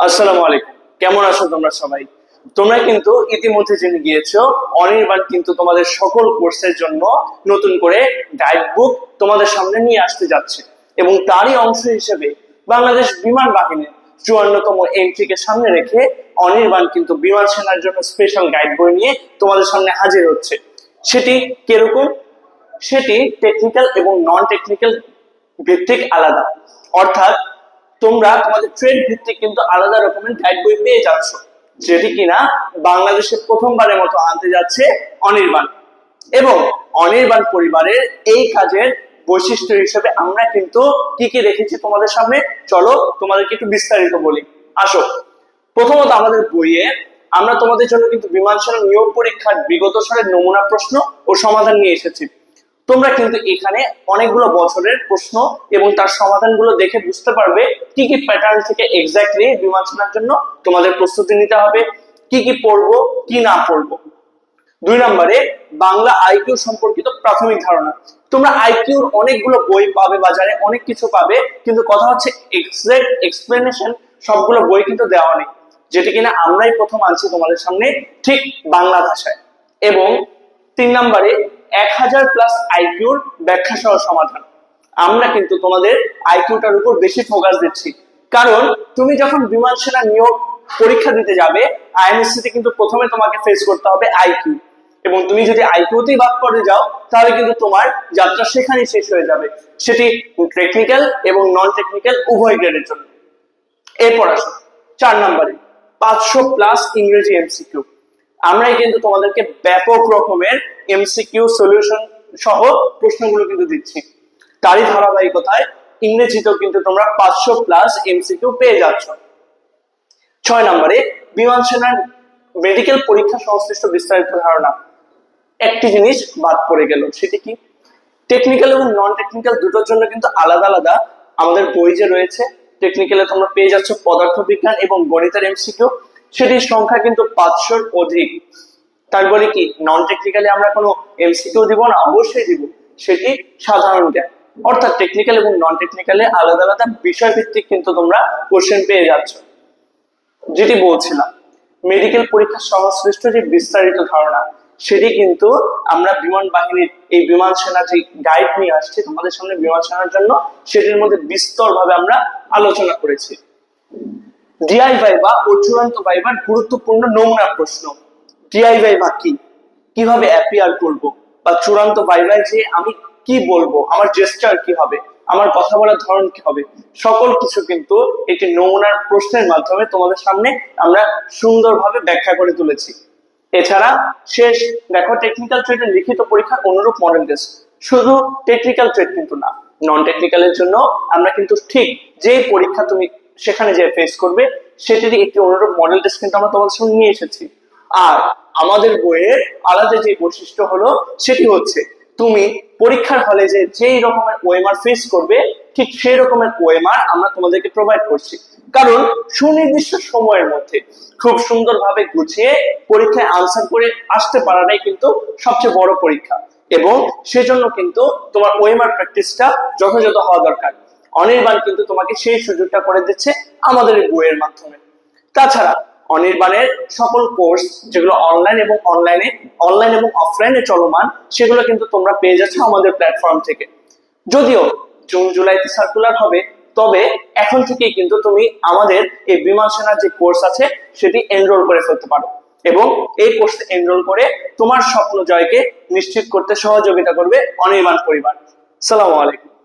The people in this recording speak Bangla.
আসসালামু আলাইকুম। কেমন আছো তোমরা সবাই? তোমরা কিন্তু ইতিমধ্যে জেনে গিয়েছো, অনির্বাণ কিন্তু তোমাদের সকল কোর্সের জন্য নতুন করে গাইড বুক তোমাদের সামনে নিয়ে আসতে যাচ্ছে এবং তারই অংশ হিসেবে বাংলাদেশ বিমান বাহিনীর চুয়ান্নতম এন্ট্রিকে সামনে রেখে অনির্বাণ কিন্তু বিমান সেনার জন্য স্পেশাল গাইড বই নিয়ে তোমাদের সামনে হাজির হচ্ছে। সেটি কীরকম? সেটি টেকনিক্যাল এবং নন টেকনিক্যাল ভিত্তিক আলাদা। অর্থাৎ তোমরা তোমাদের ট্রেড ভিত্তিক কিন্তু আলাদা রকমের গাইড বই পেয়ে যাচ্ছ। যেটি কিনা বাংলাদেশের প্রথমবারের মতো আনতে যাচ্ছে অনির্বাণ। এবং অনির্বাণ পরিবারের এই কাজের বৈশিষ্ট্য হিসেবে আমরা কিন্তু কি কি রেখেছি তোমাদের সামনে? চলো তোমাদেরকে একটু বিস্তারিত বলি। আসো। প্রথমত আমাদের বইয়ে আমরা তোমাদের জন্য কিন্তু বিমান সেনা নিয়োগ পরীক্ষার বিগত সালের নমুনা প্রশ্ন ও সমাধান নিয়ে এসেছি। তোমরা কিন্তু এখানে অনেকগুলো বছরের প্রশ্ন এবং তার সমাধানগুলো দেখে বুঝতে পারবে কি কি প্যাটার্ন থেকে এক্স্যাক্টলি বিমান সেনার জন্য তোমাদের প্রস্তুতি নিতে হবে, কি কি পড়ব, কি না পড়ব। দুই নম্বরে, বাংলা আইকিউ সম্পর্কিত প্রাথমিক ধারণা। তোমরা আইকিউর অনেকগুলো বই পাবে, বাজারে অনেক কিছু পাবে, কিন্তু কথা হচ্ছে এক্সাক্ট এক্সপ্লেনেশন সবগুলো বই কিন্তু দেওয়া নেই, যেটি কিনা আমরাই প্রথম আনছি তোমাদের সামনে ঠিক বাংলা ভাষায়। এবং তিন নম্বরে এক হাজার প্লাস আইকিউর ব্যাখ্যা সহ সমাধান। আমরা কিন্তু তোমাদের আইকিউটার উপর বেশি ফোকাস দিচ্ছি। কারণ তুমি যখন বিমান সেনা নিয়োগ পরীক্ষা দিতে যাবে আইএমএসসি তে কিন্তু প্রথমে তোমাকে ফেস করতে হবে আইকিউ এবং তুমি যদি আইকিউতেই বাদ পড়ে যাও, তাহলে কিন্তু তোমার যাত্রা সেখানেই শেষ হয়ে যাবে। সেটি টেকনিক্যাল এবং নন টেকনিক্যাল উভয় গ্রেডের জন্য। এরপর আসো, চার নম্বরে, পাঁচশো প্লাস ইংরেজি এমসিকিউ আমরাই কিন্তু তোমাদেরকে ব্যাপক রকমের এমসিকিউ সলিউশন সহ প্রশ্নগুলো কিন্তু দিচ্ছি। তারই ধারাবাহিকতায় ইংরেজিতেও কিন্তু তোমরা পাঁচশো প্লাস এমসিকিউ পেয়ে যাচ্ছ। ছয় নম্বরে, বিমান সেনার মেডিকেল পরীক্ষা সংশ্লিষ্ট বিস্তারিত ধারণা। একটি জিনিস বাদ পড়ে গেল, সেটি কি? টেকনিক্যাল এবং নন টেকনিক্যাল দুটোর জন্য কিন্তু আলাদা আলাদা আমাদের বই যে রয়েছে টেকনিক্যালে তোমরা পেয়ে যাচ্ছ পদার্থ বিজ্ঞান এবং গণিতের এমসিকিউ সেটির সংখ্যা কিন্তু পাঁচশোর অধিক। তারপরে কি? নন টেকনিক্যালি আমরা কোনো এমসিকিউ দিব না, অবশ্যই দিব। সেটি সাধারণ জ্ঞান। অর্থাৎ টেকনিক্যাল এবং নন টেকনিক্যালে আলাদা আলাদা বিষয় ভিত্তিক কিন্তু তোমরা কোশ্চেন পেয়ে যাচ্ছ। যেটি বলছিলাম মেডিকেল পরীক্ষার সংশ্লিষ্ট যে বিস্তারিত ধারণা, সেটি কিন্তু আমরা বিমান বাহিনীর এই বিমান সেনা যে গাইড নিয়ে আসছি, তোমাদের সামনে বিমান সেনার জন্য, সেটির মধ্যে বিস্তর ভাবে আমরা আলোচনা করেছি। ডিআই ভাইবা ও ভাইবার গুরুত্বপূর্ণ নমুনা প্রশ্ন। ডিআই ভাইবা কি? কীভাবে অ্যাপিয়ার করব? বা চূড়ান্ত ভাইবায় যে আমি কি বলব? আমার জেস্টার কি হবে? আমার কথা বলার ধরন কি হবে? সকল কিছু কিন্তু একটি নমুনার প্রশ্নের মাধ্যমে তোমাদের সামনে আমরা সুন্দরভাবে ব্যাখ্যা করে তুলেছি। এছাড়া শেষ, দেখো টেকনিক্যাল ট্রেডের লিখিত পরীক্ষার অনুরূপ মডেল টেস্ট শুধু টেকনিক্যাল ট্রেড কিন্তু না নন টেকনিক্যালের জন্য আমরা কিন্তু ঠিক যেই পরীক্ষা তুমি সেখানে যে ফেস করবে সেটিরই একটি অনুরূপ মডেল টেস্ট কিন্তু আমরা তোমাদের সঙ্গে নিয়ে এসেছি। আর আমাদের বইয়ের আলাদা যে বৈশিষ্ট্য হলো, সেটি হচ্ছে তুমি পরীক্ষার হলে যে যেই রকমের ওয়েমার ফেস করবে, ঠিক সেই রকমের ওয়েমার আমরা তোমাদেরকে প্রোভাইড করছি। কারণ সুনির্দিষ্ট সময়ের মধ্যে খুব সুন্দরভাবে গুছিয়ে পরীক্ষায় আনসার করে আসতে পারাটাই কিন্তু সবচেয়ে বড় পরীক্ষা। এবং সেজন্য কিন্তু তোমার ওয়েমার প্র্যাকটিসটা যথাযথ হওয়া দরকার। অনির্বাণ কিন্তু তোমাকে সেই সুযোগটা করে দিচ্ছে আমাদের বইয়ের মাধ্যমে। তাছাড়া অনির্বাণের সকল কোর্স যেগুলো অনলাইন এবং অনলাইনে অনলাইন এবং অফলাইনে চলমান, সেগুলো কিন্তু তোমরা পেয়ে যাচ্ছ আমাদের প্ল্যাটফর্ম থেকে। যদিও জুন, জুলাইতে সার্কুলার হবে, তবে এখন থেকেই কিন্তু তুমি আমাদের এই বিমান সেনার যে কোর্স আছে, সেটি এনরোল করে ফেলতে পারো এবং এই কোর্সে এনরোল করে তোমার স্বপ্ন জয়কে নিশ্চিত করতে সহযোগিতা করবে অনির্বাণ পরিবার। সালামু আলাইকুম।